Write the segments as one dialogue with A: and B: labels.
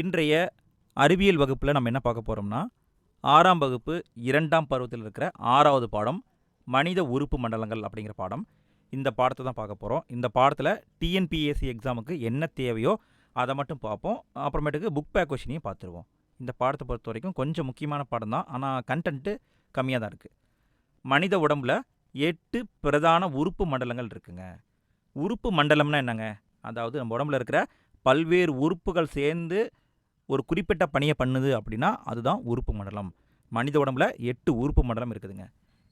A: இன்றைய அறிவியல் வகுப்பில் நம்ம என்ன பார்க்க போகிறோம்னா ஆறாம் வகுப்பு இரண்டாம் பருவத்தில் இருக்கிற ஆறாவது பாடம் மனித உறுப்பு மண்டலங்கள் அப்படிங்கிற பாடம். இந்த பாடத்தை தான் பார்க்க போகிறோம் இந்த பாடத்தில் டிஎன்பிஎஸ்சி எக்ஸாமுக்கு என்ன தேவையோ அதை மட்டும் பார்ப்போம். அப்புறமேட்டுக்கு புக் பேக் கொஷினையும் பார்த்துருவோம். இந்த பாடத்தை பொறுத்த வரைக்கும் கொஞ்சம் முக்கியமான பாடம் தான். ஆனால் கண்டென்ட்டு கம்மியாக தான் இருக்குது மனித உடம்புல எட்டு பிரதான உறுப்பு மண்டலங்கள் இருக்குங்க. உறுப்பு மண்டலம்னா என்னங்க? அதாவது நம்ம உடம்புல இருக்கிற பல்வேறு உறுப்புகள் சேர்ந்து ஒரு குறிப்பிட்ட பணியை பண்ணுது அப்படின்னா அதுதான் உறுப்பு மண்டலம். மனித உடம்புல எட்டு உறுப்பு மண்டலம் இருக்குதுங்க.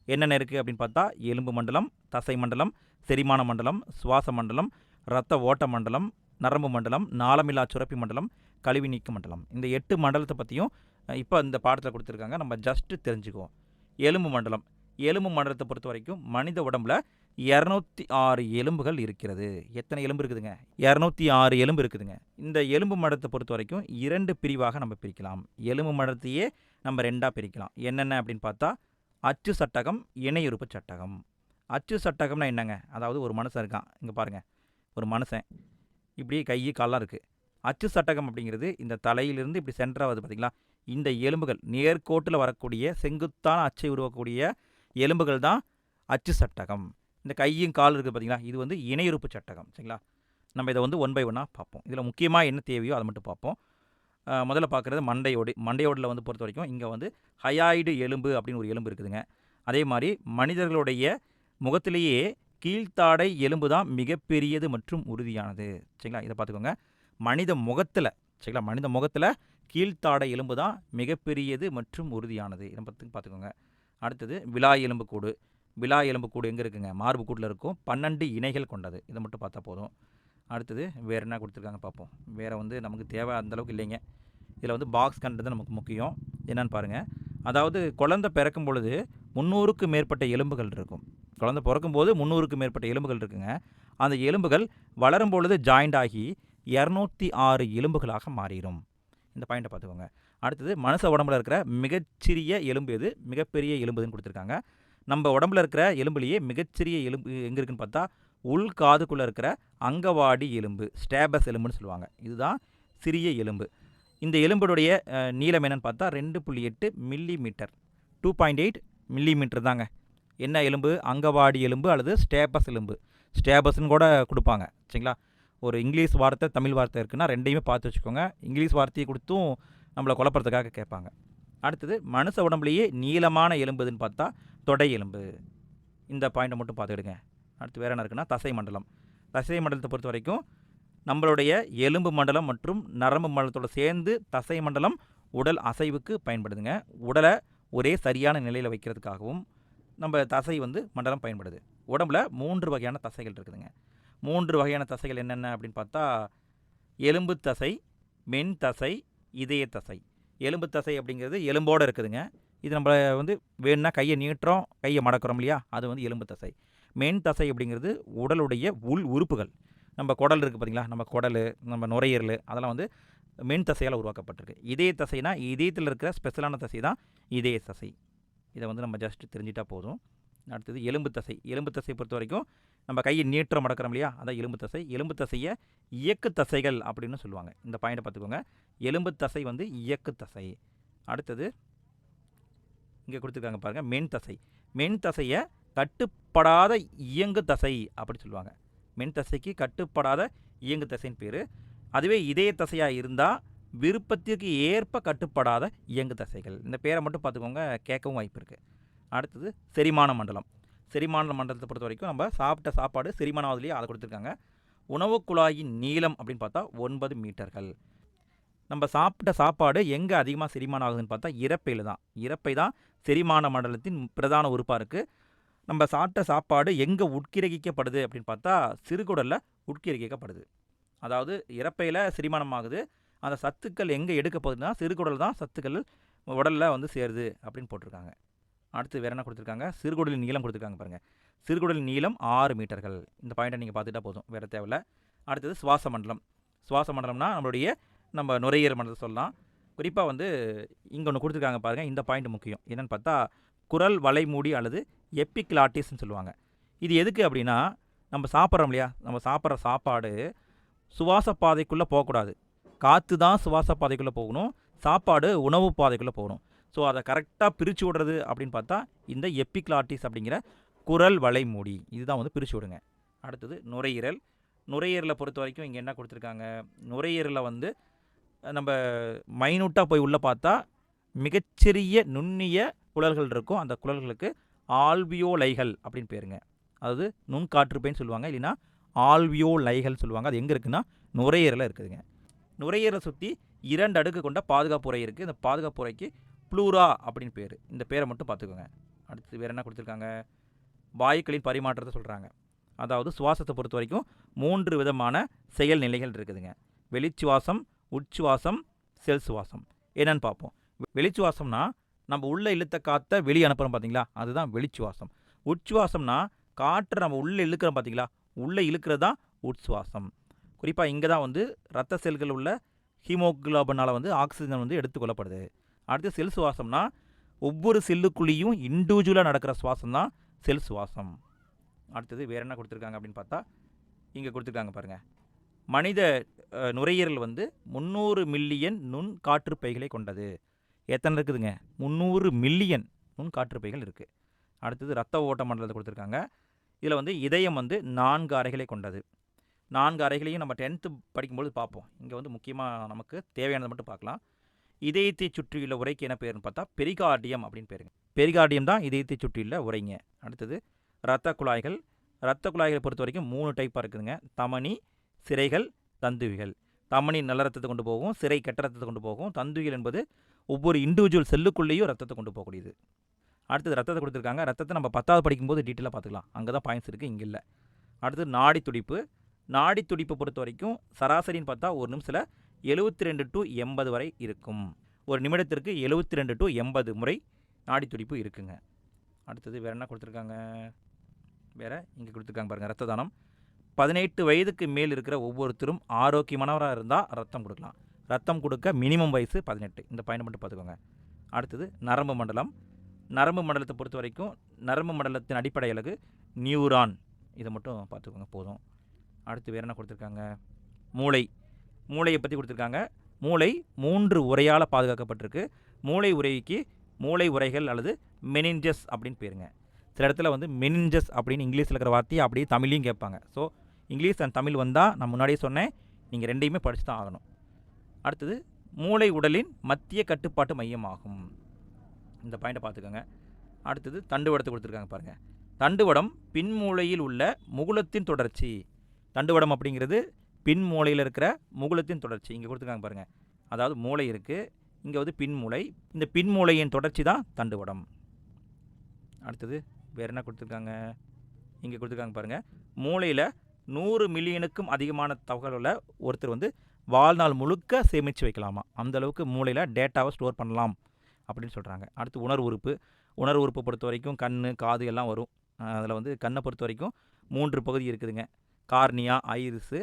A: என்னென்ன இருக்குது அப்படின்னு பார்த்தா எலும்பு மண்டலம் தசை மண்டலம் செரிமான மண்டலம் சுவாச மண்டலம் இரத்த ஓட்ட மண்டலம் நரம்பு மண்டலம் நாளமில்லா சுரப்பி மண்டலம் கழிவு நீக்க மண்டலம். இந்த எட்டு மண்டலத்தை பற்றியும் இப்போ இந்த பாடத்தில் கொடுத்துருக்காங்க. நம்ம ஜஸ்ட்டு தெரிஞ்சுக்குவோம். எலும்பு மண்டலம். எலும்பு மண்டலத்தை பொறுத்த வரைக்கும் மனித உடம்புல இரநூத்தி ஆறு எலும்புகள் இருக்கிறது. எத்தனை எலும்பு இருக்குதுங்க? இரநூத்தி ஆறு எலும்பு இருக்குதுங்க. இந்த எலும்பு மடத்தை பொறுத்த வரைக்கும் இரண்டு பிரிவாக நம்ம பிரிக்கலாம். எலும்பு மடத்தையே நம்ம ரெண்டாக பிரிக்கலாம். என்னென்ன அப்படின்னு பார்த்தா அச்சு சட்டகம் இணையுறுப்பு சட்டகம். அச்சு சட்டகம்னா என்னங்க? அதாவது ஒரு மனுஷன் இருக்கான். இங்கே பாருங்கள் ஒரு மனுஷன். இப்படி கை கால்லாம் இருக்குது அச்சு சட்டகம் அப்படிங்கிறது இந்த தலையிலிருந்து இப்படி சென்ட்ராகுது பார்த்தீங்களா இந்த எலும்புகள் நேர்கோட்டில் வரக்கூடிய செங்குத்தான அச்சை உருவக்கூடிய எலும்புகள் தான் அச்சு சட்டகம். இந்த கையும் கால் இருக்குது பார்த்தீங்களா? இது வந்து இணையுறுப்பு சட்டகம் சரிங்களா? நம்ம இதை வந்து ஒன் பை ஒன்னாக பார்ப்போம். இதில் முக்கியமாக என்ன தேவையோ அதை மட்டும் பார்ப்போம். முதல்ல பார்க்குறது மண்டையோடு மண்டையோடில் வந்து பொறுத்த வரைக்கும் இங்கே வந்து ஹயாய்டு எலும்பு அப்படின்னு ஒரு எலும்பு இருக்குதுங்க. அதே மாதிரி மனிதர்களுடைய முகத்திலேயே கீழ்த்தாடை எலும்பு தான் மிகப்பெரியது மற்றும் உறுதியானது சரிங்களா? இதை பார்த்துக்கோங்க. மனித முகத்தில் சரிங்களா? மனித முகத்தில் கீழ்த்தாடை எலும்பு தான் மிகப்பெரியது மற்றும் உறுதியானது. இதை பற்றி பார்த்துக்கோங்க. அடுத்தது விலா எலும்புக்கூடு. விலா எலும்புக்கூடு எங்கே இருக்குங்க? மார்பு கூட்டில் இருக்கும். பன்னெண்டு இணைகள் கொண்டது. இதை மட்டும் பார்த்தா போதும். அடுத்தது வேறு என்ன கொடுத்துருக்காங்க பார்ப்போம். வேறு வந்து நமக்கு தேவை அந்தளவுக்கு இல்லைங்க. இதில் வந்து பாக்ஸ் கண்டது நமக்கு முக்கியம். என்னன்னு பாருங்கள் அதாவது குழந்தை பிறக்கும் பொழுது முந்நூறுக்கு மேற்பட்ட எலும்புகள் இருக்கும். குழந்தை பிறக்கும்போது முந்நூறுக்கு மேற்பட்ட எலும்புகள் இருக்குங்க. அந்த எலும்புகள் வளரும் பொழுது ஜாயிண்ட் ஆகி இரநூத்தி ஆறு எலும்புகளாக மாறிடும். இந்த பாயிண்ட்டை பார்த்துக்கோங்க. அடுத்தது மனுஷ உடம்புல இருக்கிற மிகச்சிறிய எலும்பு எது? மிகப்பெரிய எலும்புதுன்னு கொடுத்துருக்காங்க. நம்ம உடம்புல இருக்கிற எலும்புலேயே மிகச்சிறிய எலும்பு எங்கே இருக்குன்னு பார்த்தா உள் காதுக்குள்ளே இருக்கிற அங்கவாடி எலும்பு ஸ்டேபஸ் எலும்புன்னு சொல்லுவாங்க. இதுதான் சிறிய எலும்பு. இந்த எலும்புடைய நீளம் என்னன்னு பார்த்தா ரெண்டு புள்ளி எட்டு millimetre two point eight millimetre தாங்க. என்ன எலும்பு? அங்கவாடி எலும்பு அல்லது ஸ்டேபஸ் எலும்பு. ஸ்டேபஸ்ன்னு கூட கொடுப்பாங்க. சரிங்களா? ஒரு இங்கிலீஷ் வார்த்தை தமிழ் வார்த்தை இருக்குன்னா ரெண்டையுமே பார்த்து வச்சுக்கோங்க. இங்கிலீஷ் வார்த்தையை கொடுத்தும் நம்மளை குழப்பறதுக்காக கேட்பாங்க. அடுத்தது மனுஷ உடம்புலேயே நீளமான எலும்புதுன்னு பார்த்தா தொடை எலும்பு. இந்த பாயிண்ட்டை மட்டும் பார்த்துக்கிடுங்க. அடுத்து வேறு என்ன இருக்குன்னா தசை மண்டலம். தசை மண்டலத்தை பொறுத்த வரைக்கும் நம்மளுடைய எலும்பு மண்டலம் மற்றும் நரம்பு மண்டலத்தோட சேர்ந்து தசை மண்டலம் உடல் அசைவுக்கு பயன்படுதுங்க. உடலை ஒரே சரியான நிலையில் வைக்கிறதுக்காகவும் நம்ம தசை வந்து மண்டலம் பயன்படுது. உடம்புல மூன்று வகையான தசைகள் இருக்குதுங்க. மூன்று வகையான தசைகள் என்னென்ன அப்படின்னு பார்த்தா எலும்பு தசை மென் தசை இதய தசை. எலும்பு தசை அப்படிங்கிறது எலும்போடு இருக்குதுங்க. இது நம்ம வந்து வேணும்னா கையை நீட்டுறோம் கையை மடக்கிறோம் இல்லையா? அது வந்து எலும்பு தசை. மென் தசை அப்படிங்கிறது உடலுடைய உள் உறுப்புகள். நம்ம குடல் இருக்குது பார்த்திங்களா நம்ம குடல் நம்ம நுரையீரல் அதெல்லாம் வந்து மென் தசையால் உருவாக்கப்பட்டிருக்கு. இதய தசைனா இதயத்தில் இருக்கிற ஸ்பெஷலான தசை தான் இதய தசை. இதை வந்து நம்ம ஜஸ்ட் தெரிஞ்சிட்டா போதும். அடுத்தது எலும்பு தசை. எலும்பு தசை பொறுத்த வரைக்கும் நம்ம கையை நீட்டுறோம் மடக்கிறோம் இல்லையா? அதான் எலும்பு தசை. எலும்பு தசையை இயக்கு தசைகள் அப்படின்னு சொல்லுவாங்க. இந்த பாயிண்டை பார்த்துக்கோங்க. எலும்பு தசை வந்து இயக்கு தசை. அடுத்தது இங்கே கொடுத்துருக்காங்க பாருங்கள் மென் தசை. மென் தசையை கட்டுப்படாத இயங்கு தசை அப்படி சொல்லுவாங்க. மென் தசைக்கு கட்டுப்படாத இயங்கு தசைன்னு பேர். அதுவே இதய தசையாக இருந்தால் விருப்பத்திற்கு ஏற்ப கட்டுப்படாத இயங்கு தசைகள். இந்த பேரை மட்டும் பார்த்துக்கோங்க கேட்கவும் வாய்ப்பு இருக்குது அடுத்தது செரிமான மண்டலம். செரிமான மண்டலத்தை பொறுத்த வரைக்கும் நம்ம சாப்பிட்ட சாப்பாடு செரிமானாவதுலேயே அதை கொடுத்துருக்காங்க. உணவு குழாயின் நீளம் அப்படின்னு பார்த்தா ஒன்பது மீட்டர்கள். நம்ம சாப்பிட்ட சாப்பாடு எங்கே அதிகமாக செரிமானம் ஆகுதுன்னு பார்த்தா இறப்பையில் தான். இறப்பை தான் செரிமான மண்டலத்தின் பிரதான உறுப்பாக இருக்குது நம்ம சாப்பிட்ட சாப்பாடு எங்கே உட்கிரகிக்கப்படுது அப்படின்னு பார்த்தா சிறுகுடலில் உட்கிரகிக்கப்படுது. அதாவது இறப்பையில் செரிமானம் ஆகுது அந்த சத்துக்கள் எங்கே எடுக்கப்படுதுன்னா சிறுகுடல் தான் சத்துக்கள் உடலில் வந்து சேருது அப்படின்னு போட்டிருக்காங்க. அடுத்து வேறு என்ன கொடுத்துருக்காங்க? சிறுகுடலின் நீளம் கொடுத்துருக்காங்க பாருங்கள் சிறுகுடலின் நீளம் ஆறு மீட்டர்கள். இந்த பாயிண்ட்டை நீங்கள் பார்த்துட்டா போதும். வேறு தேவையில்ல. அடுத்தது சுவாச மண்டலம். சுவாச மண்டலம்னா நம்மளுடைய நம்ம நுரையீரல் மண்டலத்தை சொல்லலாம். குறிப்பாக வந்து இங்கே ஒன்று கொடுத்துருக்காங்க பாருங்கள் இந்த பாயிண்ட் முக்கியம். என்னென்னு பார்த்தா குரல் வளைமூடி அல்லது எப்பிக்லாட்டிஸ்ன்னு சொல்லுவாங்க. இது எதுக்கு அப்படின்னா நம்ம சாப்பிட்றோம் இல்லையா? நம்ம சாப்பிட்ற சாப்பாடு சுவாச பாதைக்குள்ளே போகக்கூடாது. காற்று தான் சுவாச பாதைக்குள்ளே போகணும் சாப்பாடு உணவு பாதைக்குள்ளே போகணும். ஸோ அதை கரெக்டாக பிரித்து விடுறது அப்படின்னு பார்த்தா இந்த எப்பிக்லாட்டிஸ் அப்படிங்கிற குரல் வலைமூடி இதுதான் வந்து பிரித்து விடுங்க. அடுத்தது நுரையீரல். நுரையீரலை பொறுத்த வரைக்கும் இங்கே என்ன கொடுத்துருக்காங்க? நுரையீரலை வந்து நம்ம மைனூட்டாக போய் உள்ளே பார்த்தா மிகச்சிறிய நுண்ணிய குழல்கள் இருக்கும். அந்த குழல்களுக்கு ஆல்வியோலைகள் அப்படின்னு பேருங்க. அதாவது நுண்காற்றுப்பைன்னு சொல்லுவாங்க. இல்லைன்னா ஆல்வியோலைகள் சொல்லுவாங்க. அது எங்கே இருக்குன்னா நுரையீரலில் இருக்குதுங்க. நுரையீரலை சுற்றி இரண்டு அடுக்கு கொண்ட பாதுகாப்பு உரை இருக்குது இந்த பாதுகாப்பு உரைக்கு ப்ளூரா அப்படின்னு பேர். இந்த பேரை மட்டும் பார்த்துக்கோங்க. அடுத்து வேறு என்ன கொடுத்துருக்காங்க? வாயுக்களின் பரிமாற்றத்தை சொல்கிறாங்க அதாவது சுவாசத்தை பொறுத்த வரைக்கும் மூன்று விதமான செயல் நிலைகள் இருக்குதுங்க. வெளிச்சுவாசம் உட்சுவாசம் செல் சுவாசம் என்னன்னு பார்ப்போம். வெளிச்சுவாசம்னா நம்ம உள்ளே இழுத்த காற்றை வெளியே அனுப்புகிறோம் பார்த்தீங்களா? அதுதான் வெளிச்சுவாசம். உட்சுவாசம்னா காற்றை நம்ம உள்ளே இழுக்கிறோம் பார்த்தீங்களா? உள்ளே இழுக்கிறது தான் உட்சுவாசம் குறிப்பாக இங்கே தான் வந்து ரத்த செல்கள் உள்ள ஹீமோகுளோபனால் வந்து ஆக்சிஜன் வந்து எடுத்துக்கொள்ளப்படுது. அடுத்து செல் சுவாசம்னா ஒவ்வொரு செல்லுக்குள்ளேயும் இண்டிவிஜுவலாக நடக்கிற சுவாசம் தான் செல் சுவாசம் அடுத்தது வேறு என்ன கொடுத்துருக்காங்க அப்படின்னு பார்த்தா இங்கே கொடுத்துருக்காங்க பாருங்கள் மனித நுரையீரல் வந்து முந்நூறு மில்லியன் நுண் காற்றுப்பைகளை கொண்டது. எத்தனை இருக்குதுங்க? முந்நூறு மில்லியன் நுண் காற்றுப்பைகள் இருக்குது அடுத்தது ரத்த ஓட்ட மண்டலத்தை கொடுத்துருக்காங்க. இதில் வந்து இதயம் வந்து நான்கு அறைகளை கொண்டது. நான்கு அறைகளையும் நம்ம டென்த்து படிக்கும்போது பார்ப்போம். இங்கே வந்து முக்கியமாக நமக்கு தேவையானதை மட்டும் பார்க்கலாம். இதயத்தை சுற்றியுள்ள உரைக்கு என்ன பேருன்னு பார்த்தா பெரிகார்டியம் அப்படின்னு பேருங்க. பெரிகார்டியம் தான் இதயத்தை சுற்றியுள்ள உரைங்க. அடுத்தது இரத்த குழாய்கள். இரத்த குழாய்களை பொறுத்த வரைக்கும் மூணு டைப்பாக இருக்குதுங்க. தமனி சிறைகள் தந்துவிகள். தமனி நல்ல ரத்தத்தை கொண்டு போகும் சிறை கெட்ட ரத்தத்தை கொண்டு போகும். தந்துவிகள் என்பது ஒவ்வொரு இண்டிவிஜுவல் செல்லுக்குள்ளேயும் ரத்தத்தை கொண்டு போகக்கூடியது. அடுத்தது ரத்தத்தை கொடுத்துருக்காங்க. ரத்தத்தை நம்ம பத்தாவது படிக்கும்போது டீட்டெயிலாக பார்த்துக்கலாம். அங்கே தான் பாயிண்ட்ஸ் இருக்குது இங்கே இல்லை. அடுத்தது நாடி துடிப்பு. நாடி துடிப்பை பொறுத்த வரைக்கும் சராசரின்னு பார்த்தா ஒரு நிமிஷத்தில் எழுபத்தி ரெண்டு டு எண்பது வரை இருக்கும். ஒரு நிமிடத்திற்கு எழுபத்தி ரெண்டு டு எண்பது முறை நாடி துடிப்பு இருக்குங்க. அடுத்தது வேறு என்ன கொடுத்துருக்காங்க? வேறு இங்கே கொடுத்துருக்காங்க பாருங்கள் ரத்த தானம். பதினெட்டு வயதுக்கு மேல் இருக்கிற ஒவ்வொருத்தரும் ஆரோக்கியமானவராக இருந்தால் ரத்தம் கொடுக்கலாம். ரத்தம் கொடுக்க மினிமம் வயசு பதினெட்டு. இந்த பயணம் மட்டும் பார்த்துக்கோங்க. அடுத்தது நரம்பு மண்டலம். நரம்பு மண்டலத்தை பொறுத்த வரைக்கும் நரம்பு மண்டலத்தின் அடிப்படை அழகு நியூரான் இதை மட்டும் பார்த்துக்கோங்க போதும். அடுத்து வேறு என்ன கொடுத்துருக்காங்க? மூளை. மூளையை பற்றி கொடுத்துருக்காங்க. மூளை மூன்று உரையால் பாதுகாக்கப்பட்டிருக்கு. மூளை உரைக்கு மூளை உரைகள் அல்லது மெனிஞ்சஸ் அப்படின்னு பேருங்க. சில இடத்துல வந்து மெனிஞ்சஸ் அப்படின்னு இங்கிலீஷில் இருக்கிற வார்த்தையை அப்படியே தமிழையும் கேட்பாங்க. ஸோ இங்கிலீஷ் அண்ட் தமிழ் வந்தால் நான் முன்னாடியே சொன்னேன். நீங்கள் ரெண்டையுமே படித்து தான் ஆகணும். அடுத்தது மூளை உடலின் மத்திய கட்டுப்பாட்டு மையமாகும். இந்த பாயிண்ட்டை பார்த்துக்கோங்க. அடுத்தது தண்டுவடத்தை கொடுத்துருக்காங்க பாருங்கள் தண்டுவடம் பின்மூளையில் உள்ள முகுலத்தின் தொடர்ச்சி. தண்டுவடம் அப்படிங்கிறது பின் மூளையில் இருக்கிற முகுலத்தின் தொடர்ச்சி. இங்கே கொடுத்துருக்காங்க பாருங்கள் அதாவது மூளை இருக்குது இங்கே வந்து பின்மூளை. இந்த பின்மூளையின் தொடர்ச்சி தான் தண்டுவடம் அடுத்தது வேறு என்ன கொடுத்துருக்காங்க? இங்கே கொடுத்துருக்காங்க பாருங்கள் மூளையில் நூறு மில்லியனுக்கும் அதிகமான தகவலை ஒருத்தர் வந்து வாழ்நாள் முழுக்க சேமித்து வைக்கலாமா? அந்த அளவுக்கு மூளையில் டேட்டாவை ஸ்டோர் பண்ணலாம் அப்படின்னு சொல்கிறாங்க அடுத்து உணர்வு உறுப்பு. உணர்வு உறுப்பு பொறுத்த வரைக்கும் கண் காது எல்லாம் வரும். அதில் வந்து கண்ணை பொறுத்த வரைக்கும் மூன்று பகுதி இருக்குதுங்க. கார்னியா ஐரிஸு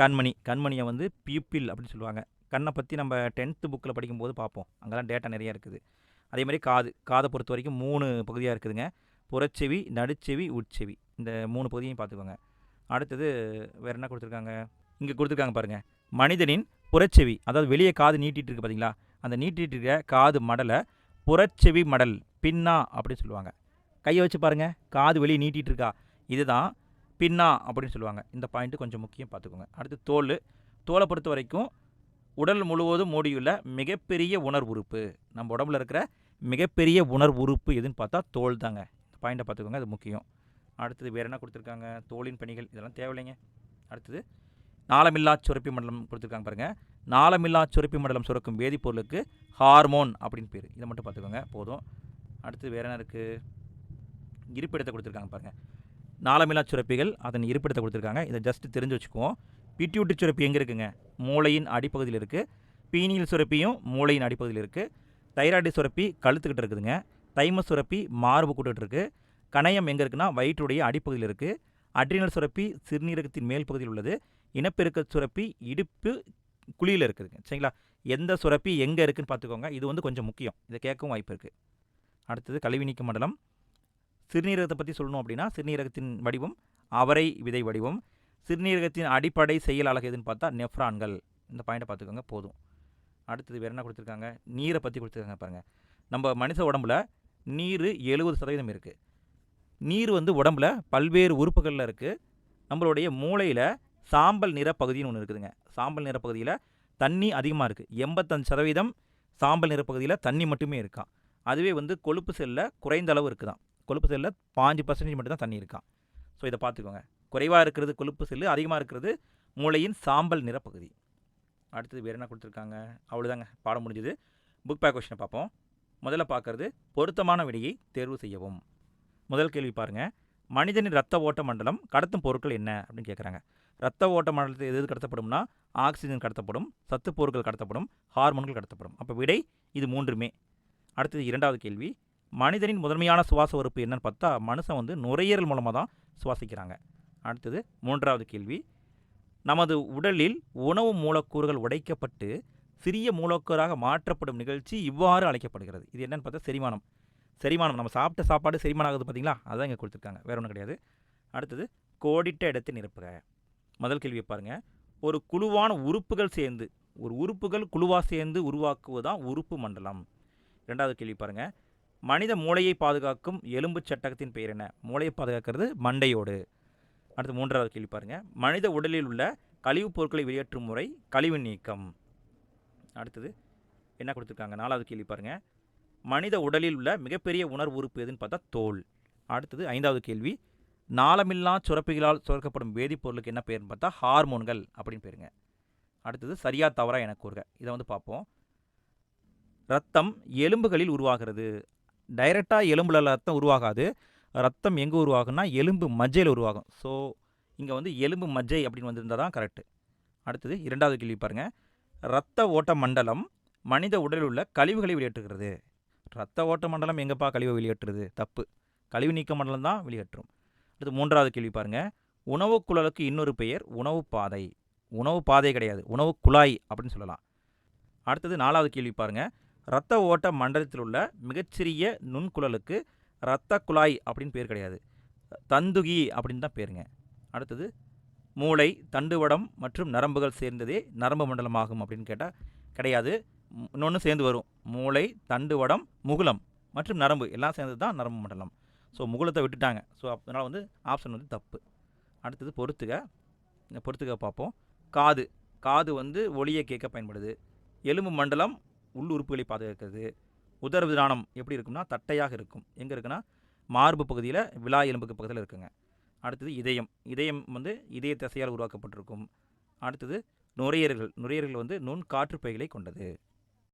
A: கண்மணி. கண்மணியை வந்து பியூப்பில் அப்படின்னு சொல்லுவாங்க. கண்ணை பற்றி நம்ம டென்த்து புக்கில் படிக்கும்போது பார்ப்போம். அங்கெல்லாம் டேட்டா நிறையா இருக்குது. அதே மாதிரி காது. காதை பொறுத்த வரைக்கும் மூணு பகுதியாக இருக்குதுங்க. புறச்செவி நடுச்செவி உட்செவி. இந்த மூணு பகுதியையும் பார்த்துக்கோங்க. அடுத்தது வேறு என்ன கொடுத்துருக்காங்க? இங்கே கொடுத்துருக்காங்க பாருங்கள் மனிதனின் புறச்செவி அதாவது வெளியே காது நீட்டிகிட்டு இருக்கு பார்த்தீங்களா அந்த நீட்டிகிட்டு இருக்க காது மடலை புறச்செவி மடல் பின்னா அப்படின்னு சொல்லுவாங்க. கையை வச்சு பாருங்கள் காது வெளியே நீட்டிகிட்டு இருக்கா? இதுதான் பின்னா அப்படின்னு சொல்லுவாங்க. இந்த பாயிண்ட்டு கொஞ்சம் முக்கியம் பார்த்துக்கோங்க அடுத்து தோல். தோலை பொறுத்த வரைக்கும் உடல் முழுவதும் மூடியுள்ள மிகப்பெரிய உணர்வு உறுப்பு நம்ம உடம்புல இருக்கிற மிகப்பெரிய உணர்வு உறுப்பு எதுன்னு பார்த்தா தோல் தாங்க இந்த பாயிண்ட்டை பார்த்துக்கோங்க அது முக்கியம். அடுத்தது வேறு என்ன கொடுத்துருக்காங்க? தோளின் பணிகள் இதெல்லாம் தேவையில்லைங்க. அடுத்தது நாளமில்லா சுரப்பி மண்டலம் கொடுத்துருக்காங்க பாருங்கள் நாளமில்லா சுரப்பி மண்டலம் சுரக்கும் வேதிப்பொருளுக்கு ஹார்மோன் அப்படின்னு பேர். இதை மட்டும் பார்த்துக்கோங்க போதும். அடுத்து வேறு என்ன இருக்குது இருப்பிடத்தை கொடுத்துருக்காங்க பாருங்கள் நாளமில்லா சுரப்பிகள் அதன் இருப்பிடத்தை கொடுத்துருக்காங்க. இதை ஜஸ்ட் தெரிஞ்சு வச்சுக்குவோம். பிட்யூட்டி சுரப்பி எங்கே இருக்குங்க? மூளையின் அடிப்பகுதியில் இருக்குது பீனியல் சுரப்பியும் மூளையின் அடிப்பகுதியில் இருக்குது தைராய்டு சுரப்பி கழுத்துக்கிட்டு இருக்குதுங்க. தைம சுரப்பி மார்பு கூட்டுகிட்டு இருக்குது கணையம் எங்கே இருக்குன்னா வயிற்றுடைய அடிப்பகுதியில் இருக்குது அட்ரினல் சுரப்பி சிறுநீரகத்தின் மேல் பகுதியில் உள்ளது. இனப்பெருக்க சுரப்பி இடுப்பு குழியில் இருக்குதுங்க. சரிங்களா? எந்த சுரப்பி எங்கே இருக்குதுன்னு பார்த்துக்கோங்க. இது வந்து கொஞ்சம் முக்கியம். இதை கேட்கவும் வாய்ப்பு இருக்குது அடுத்தது கழிவு நீக்க மண்டலம். சிறுநீரகத்தை பற்றி சொல்லணும் அப்படின்னா சிறுநீரகத்தின் வடிவம் அவரை விதை வடிவம் சிறுநீரகத்தின் அடிப்படை செயல் அழகு எதுன்னு பார்த்தா நெஃப்ரான்கள். இந்த பாயிண்ட்டை பார்த்துக்கோங்க போதும். அடுத்தது வேறு என்ன கொடுத்துருக்காங்க? நீரை பற்றி கொடுத்துருக்காங்க பாருங்கள் நம்ம மனித உடம்புல நீர் எழுபது சதவீதம் இருக்குது நீர் வந்து உடம்புல பல்வேறு உறுப்புகளில் இருக்குது நம்மளுடைய மூளையில் சாம்பல் நிற பகுதின்னு ஒன்று இருக்குதுங்க. சாம்பல் நிற பகுதியில் தண்ணி அதிகமாக இருக்குது எண்பத்தஞ்சு சதவீதம் சாம்பல் நிற பகுதியில் தண்ணி மட்டுமே இருக்கான் அதுவே வந்து கொழுப்பு செல்லில் குறைந்த அளவு இருக்குதான் கொழுப்பு செல்லில் பாஞ்சு பர்சன்டேஜ் மட்டும் தான் தண்ணி இருக்கான் ஸோ இதை பார்த்துக்கோங்க. குறைவாக இருக்கிறது கொழுப்பு செல்லு அதிகமாக இருக்கிறது மூளையின் சாம்பல் நிற பகுதி. அடுத்தது வேறு என்ன கொடுத்துருக்காங்க? அவ்வளோதாங்க பாடம் முடிஞ்சது. புக் பேக் கொஷினை பார்ப்போம். முதல்ல பார்க்கறது பொருத்தமான விடையை தேர்வு செய்யவும். முதல் கேள்வி பாருங்கள் மனிதனின் ரத்த ஓட்ட மண்டலம் கடத்தும் பொருட்கள் என்ன? அப்படின்னு கேட்குறாங்க ரத்த ஓட்ட மண்டலத்தில் எது எது கடத்தப்படும்னா ஆக்சிஜன் கடத்தப்படும் சத்து பொருட்கள் கடத்தப்படும் ஹார்மோன்கள் கடத்தப்படும். அப்போ விடை இது மூன்றுமே. அடுத்தது இரண்டாவது கேள்வி. மனிதனின் முதன்மையான சுவாச உறுப்பு என்னன்னு பார்த்தா மனுஷன் வந்து நுரையீரல் மூலமாக தான் சுவாசிக்கிறாங்க. அடுத்தது மூன்றாவது கேள்வி. நமது உடலில் உணவு மூலக்கூறுகள் உடைக்கப்பட்டு சிறிய மூலக்கூறாக மாற்றப்படும் நிகழ்ச்சி இவ்வாறு அழைக்கப்படுகிறது. இது என்னன்னு பார்த்தா செரிமானம். செரிமானம் நம்ம சாப்பிட்ட சாப்பாடு செரிமானம் ஆகுது பார்த்தீங்களா? அதான் இங்கே கொடுத்துருக்காங்க. வேற ஒன்றும் கிடையாது. அடுத்தது கோடிட்ட இடத்தை நிரப்புக. முதல் கேள்வியை பாருங்க. ஒரு குழுவான உறுப்புகள் சேர்ந்து ஒரு உறுப்புகள் குழுவாக சேர்ந்து உருவாக்குவதுதான் உறுப்பு மண்டலம். ரெண்டாவது கேள்வி பாருங்க. மனித மூளையை பாதுகாக்கும் எலும்பு சட்டகத்தின் பெயர் என்ன? மூளையை பாதுகாக்கிறது மண்டையோடு. அடுத்து மூன்றாவது கேள்வி பாருங்கள் மனித உடலில் உள்ள கழிவுப் பொருட்களை வெளியேற்றும் முறை கழிவு நீக்கம். அடுத்தது என்ன கொடுத்துருக்காங்க? நாலாவது கேள்வி பாருங்கள் மனித உடலில் உள்ள மிகப்பெரிய உணர்வு உறுப்பு எதுன்னு பார்த்தா தோல். அடுத்தது ஐந்தாவது கேள்வி. நாளமில்லா சுரப்பிகளால் சுரக்கப்படும் வேதிப்பொருளுக்கு என்ன பேருன்னு பார்த்தா ஹார்மோன்கள் அப்படின்னு பேருங்க. அடுத்தது சரியா தவறா என கூறுக. இதை வந்து பார்ப்போம். ரத்தம் எலும்புகளில் உருவாகிறது. டைரெக்டாக எலும்புல ரத்தம் உருவாகாது. ரத்தம் எங்கே உருவாகும்னா எலும்பு மஜ்ஜையில் உருவாகும். ஸோ இங்கே வந்து எலும்பு மஜ்ஜை அப்படின்னு வந்திருந்தால் தான் கரெக்டு. அடுத்தது இரண்டாவது கேள்வி பாருங்கள் இரத்த ஓட்ட மண்டலம் மனித உடலில் உள்ள கழிவுகளை வெளியேற்றுகிறது. ரத்த ஓட்ட மண்டலம் எங்கப்பா கழிவை வெளியேற்றுறது தப்பு. கழிவு நீக்க மண்டலம் தான் வெளியேற்றும். அடுத்து மூன்றாவது கேள்வி பாருங்கள் உணவு குழலுக்கு இன்னொரு பெயர் உணவு பாதை. உணவு பாதை கிடையாது. உணவு குழாய் அப்படின்னு சொல்லலாம். அடுத்தது நாலாவது கேள்வி பாருங்கள் இரத்த ஓட்ட மண்டலத்தில் உள்ள மிகச்சிறிய நுண்குழலுக்கு இரத்த குழாய் அப்படின்னு பேர் கிடையாது. தந்துகி அப்படின்னு தான் பேருங்க அடுத்தது மூளை தண்டுவடம் மற்றும் நரம்புகள் சேர்ந்ததே நரம்பு மண்டலமாகும் அப்படின்னு கேட்டால் கிடையாது. இன்னொன்று சேர்ந்து வரும். மூளை தண்டுவடம் முகுலம் மற்றும் நரம்பு. எல்லாம் சேர்ந்தது தான் நரம்பு மண்டலம். ஸோ முகுலத்தை விட்டுட்டாங்க. ஸோ அதனால் வந்து ஆப்ஷன் வந்து தப்பு. அடுத்தது பொறுத்துக. இந்த பொறுத்துக பார்ப்போம். காது. காது வந்து ஒளியை கேட்க பயன்படுது. எலும்பு மண்டலம் உள் உறுப்புகளை பாதுகாக்கிறது. உதரவிதானம் எப்படி இருக்கும்னா தட்டையாக இருக்கும். எங்கே இருக்குன்னா? மார்பு பகுதியில் விழா எலும்புக்கு பக்கத்தில் இருக்குங்க. அடுத்தது இதயம். இதயம் வந்து இதய தசையால் உருவாக்கப்பட்டிருக்கும். அடுத்தது நுரையீரல்கள். நுரையீரல்கள் வந்து நுண் காற்றுப்பைகளை கொண்டது.